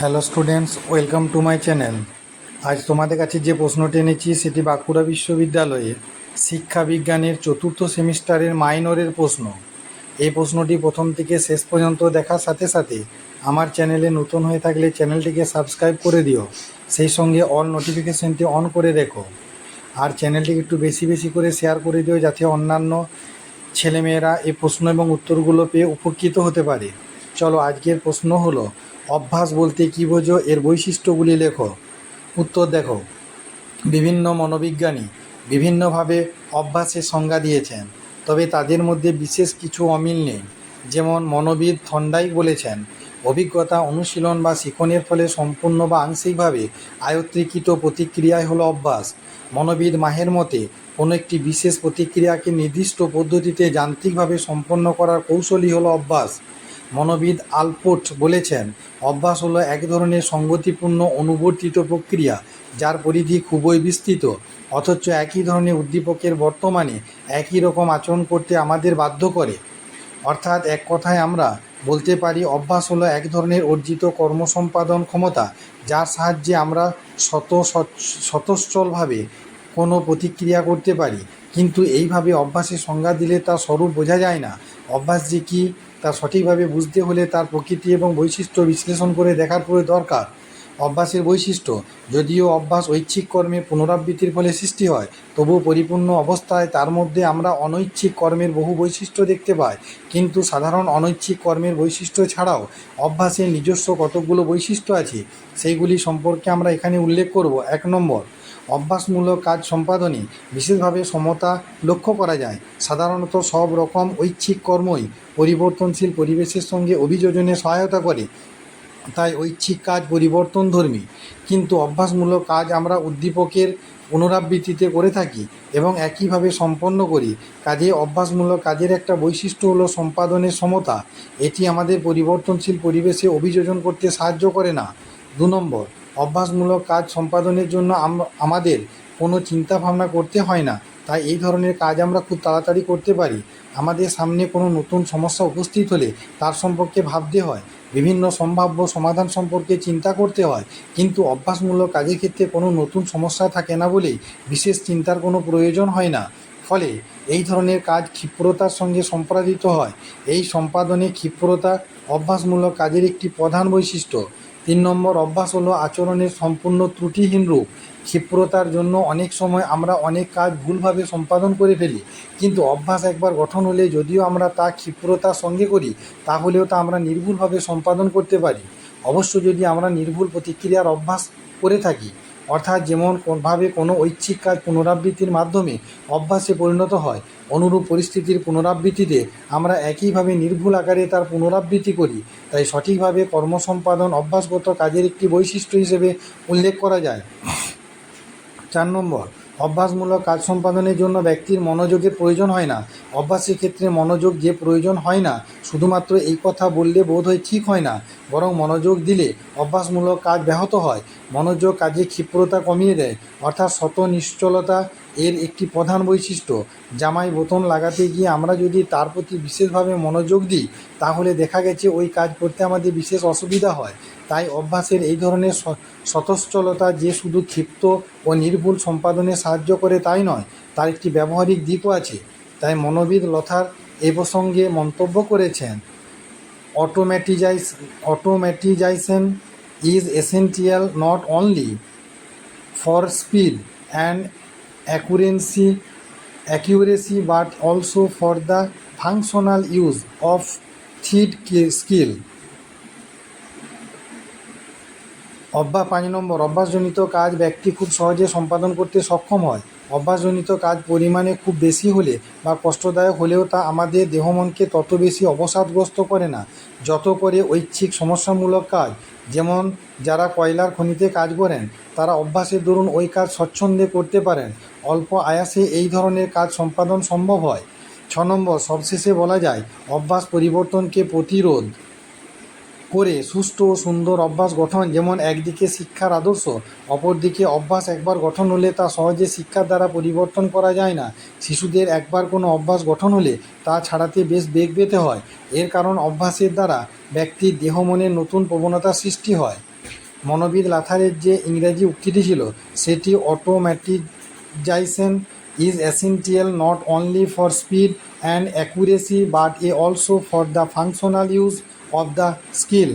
Hello students welcome to my channel আজ তোমাদের কাছে যে প্রশ্নটি এনেছি, সেটি বাঁকুড়া বিশ্ববিদ্যালয়ে শিক্ষা বিজ্ঞানের চতুর্থ সেমিস্টারের মাইনরের প্রশ্ন। এই প্রশ্নটি প্রথম থেকে শেষ পর্যন্ত দেখার সাথে সাথে আমার চ্যানেলে নতুন হয়ে থাকলে চ্যানেলটিকে সাবস্ক্রাইব করে দিও। সেই সঙ্গে অল নোটিফিকেশনটি অন করে রেখো। আর চ্যানেলটিকে একটু বেশি বেশি করে শেয়ার করে দিও, যাতে অন্যান্য ছেলেমেয়েরা এই প্রশ্ন এবং উত্তরগুলো পেয়ে উপকৃত হতে পারে। চলো আজকের প্রশ্ন হলো, অভ্যাস বলতে কী বোঝো? এর বৈশিষ্ট্যগুলি লেখো। উত্তর দেখো, বিভিন্ন মনোবিজ্ঞানী বিভিন্নভাবে অভ্যাসের সংজ্ঞা দিয়েছেন, তবে তাদের মধ্যে বিশেষ কিছু অমিল নেই। যেমন মনোবিদ থন্ডাইক বলেছেন, অভিজ্ঞতা অনুশীলন বা শিখনের ফলে সম্পূর্ণ বা আংশিকভাবে আয়ত্রীকৃত প্রতিক্রিয়াই হলো অভ্যাস। মনোবিদ মাহের মতে, কোনো একটি বিশেষ প্রতিক্রিয়াকে নির্দিষ্ট পদ্ধতিতে যান্ত্রিকভাবে সম্পন্ন করার কৌশলই হলো অভ্যাস। মনোবিদ আলপোর্ট বলেছেন, অভ্যাস হলো এক ধরনের সঙ্গতিপূর্ণ অনুবর্তিত প্রক্রিয়া, যার পরিধি খুবই বিস্তৃত, অথচ একই ধরনের উদ্দীপকের বর্তমানে একই রকম আচরণ করতে আমাদের বাধ্য করে। অর্থাৎ এক কথায় আমরা বলতে পারি, অভ্যাস হলো এক ধরনের অর্জিত কর্মসম্পাদন ক্ষমতা, যার সাহায্যে আমরা শত স্বতঃস্চলভাবে কোনো প্রতিক্রিয়া করতে পারি। কিন্তু এইভাবে অভ্যাসের সংজ্ঞা দিলে তার স্বরূপ বোঝা যায় না। অভ্যাস যে কী তা সঠিকভাবে বুঝতে হলে তার প্রকৃতি এবং বৈশিষ্ট্য বিশ্লেষণ করে দেখার পুরো দরকার। অভ্যাসের বৈশিষ্ট্য, যদিও অভ্যাস ঐচ্ছিক কর্মের পুনরাবৃত্তির ফলে সৃষ্টি হয়, তবুও পরিপূর্ণ অবস্থায় তার মধ্যে আমরা অনৈচ্ছিক কর্মের বহু বৈশিষ্ট্য দেখতে পাই। কিন্তু সাধারণ অনৈচ্ছিক কর্মের বৈশিষ্ট্য ছাড়াও অভ্যাসের নিজস্ব কতকগুলো বৈশিষ্ট্য আছে, সেইগুলি সম্পর্কে আমরা এখানে উল্লেখ করব। এক নম্বর অভ্যাসমূলক কাজ সম্পাদনে বিশেষভাবে সমতা লক্ষ্য করা যায়। সাধারণত সব রকম ঐচ্ছিক কর্মই পরিবর্তনশীল পরিবেশের সঙ্গে অভিযোজনে সহায়তা করে। তাই ঐচ্ছিক কাজ পরিবর্তনধর্মী। কিন্তু অভ্যাসমূলক কাজ আমরা উদ্দীপকের পুনরাবৃত্তিতে করে থাকি এবং একইভাবে সম্পন্ন করি। কাজে অভ্যাসমূলক কাজের একটা বৈশিষ্ট্য হলো সম্পাদনের সমতা। এটি আমাদের পরিবর্তনশীল পরিবেশে অভিযোজন করতে সাহায্য করে না। দু নম্বর অভ্যাসমূলক কাজ সম্পাদনের জন্য আমাদের কোনো চিন্তা ভাবনা করতে হয় না। তাই এই ধরনের কাজ আমরা খুব তাড়াতাড়ি করতে পারি। আমাদের সামনে কোনো নতুন সমস্যা উপস্থিত হলে তার সম্পর্কে ভাবতে হয়। বিভিন্ন সম্ভাব্য সমাধান সম্পর্কে চিন্তা করতে হয়। কিন্তু অভ্যাসমূলক কাজের ক্ষেত্রে কোনো নতুন সমস্যা থাকে না বলেই বিশেষ চিন্তার কোনো প্রয়োজন হয় না। ফলে এই ধরনের কাজ ক্ষিপ্রতার সঙ্গে সম্পাদিত হয়। এই সম্পাদনে ক্ষিপ্রতা অভ্যাসমূলক কাজের একটি প্রধান বৈশিষ্ট্য। তিন নম্বর অভ্যাস হলো আচরণের সম্পূর্ণ ত্রুটিহীন রূপ। ক্ষিপ্রতার জন্য অনেক সময় আমরা অনেক কাজ ভুলভাবে সম্পাদন করে ফেলি। কিন্তু অভ্যাস একবার গঠন হলে যদিও আমরা তা ক্ষিপ্রতার সঙ্গে করি, তাহলেও তা আমরা নির্ভুলভাবে সম্পাদন করতে পারি। অবশ্য যদি আমরা নির্ভুল প্রতিক্রিয়ার অভ্যাস করে থাকি অর্থাৎ যেমন কোনভাবে কোনো ঐচ্ছিক কাজ পুনরাবৃত্তির মাধ্যমে অভ্যাসে পরিণত হয়, অনুরূপ পরিস্থিতির পুনরাবৃত্তিতে আমরা একইভাবে নির্ভুল আকারে তার পুনরাবৃত্তি করি। তাই সঠিকভাবে কর্মসম্পাদন অভ্যাসগত কাজের একটি বৈশিষ্ট্য হিসেবে উল্লেখ করা যায়। চার নম্বর অভ্যাসমূলক কাজ সম্পাদনের জন্য ব্যক্তির মনোযোগের প্রয়োজন হয় না। অভ্যাসের ক্ষেত্রে মনোযোগ যে প্রয়োজন হয় না, শুধুমাত্র এই কথা বললে বোধ হয় ঠিক হয় না। বরং মনোযোগ দিলে অভ্যাসমূলক কাজ ব্যাহত হয়। মনোযোগ কাজে ক্ষিপ্রতা কমিয়ে দেয়, অর্থাৎ শত নিশ্চলতা এর একটি প্রধান বৈশিষ্ট্য, জামাই বোতন লাগাতে গিয়ে আমরা যদি তার প্রতি বিশেষভাবে মনোযোগ দিই, তাহলে দেখা গেছে ওই কাজ করতে আমাদের বিশেষ অসুবিধা হয়। তাই অভ্যাসের এই ধরনের স্বতঃস্থলতা যে শুধু ক্ষিপ্ত ও নির্ভুল সম্পাদনে সাহায্য করে তাই নয়, তার একটি ব্যবহারিক দিকও আছে। তাই মনোবিদ লথার এ প্রসঙ্গে মন্তব্য করেছেন automatize automatization is essential not only for speed and accuracy accuracy but also for the functional use of the skill অভ্যাস পাঁচ নম্বর, অভ্যাসজনিত কাজ ব্যক্তি খুব সহজে সম্পাদন করতে সক্ষম হয়। অভ্যাসজনিত কাজ পরিমাণে খুব বেশি হলে বা কষ্টদায়ক হলেও তা আমাদের দেহমনকে তত বেশি অবসাদগ্রস্ত করে না। যত করে ঐচ্ছিক, সমস্যামূলক কাজ, যেমন যারা কয়লার খনিতে কাজ করেন, তারা অভ্যাসের দরুন ওই কাজ স্বচ্ছন্দে করতে পারেন। অল্প আয়াসে এই ধরনের কাজ সম্পাদন সম্ভব হয়। ছ নম্বর, সবশেষে বলা যায়, অভ্যাস পরিবর্তনকে প্রতিরোধ। করে সুষ্ঠু ও সুন্দর অভ্যাস গঠন, যেমন একদিকে শিক্ষার আদর্শ, অপরদিকে অভ্যাস একবার গঠন হলে তা সহজে শিক্ষার দ্বারা পরিবর্তন করা যায় না। শিশুদের একবার কোনো অভ্যাস গঠন হলে তা ছাড়াতে বেশ বেগ পেতে হয়। এর কারণ অভ্যাসের দ্বারা ব্যক্তির দেহ মনের নতুন প্রবণতার সৃষ্টি হয়। মনোবিদ লাথারের যে ইংরেজি উক্তিটি ছিল, সেটি automatization is essential not only for speed and accuracy but uh also for the functional use of the skill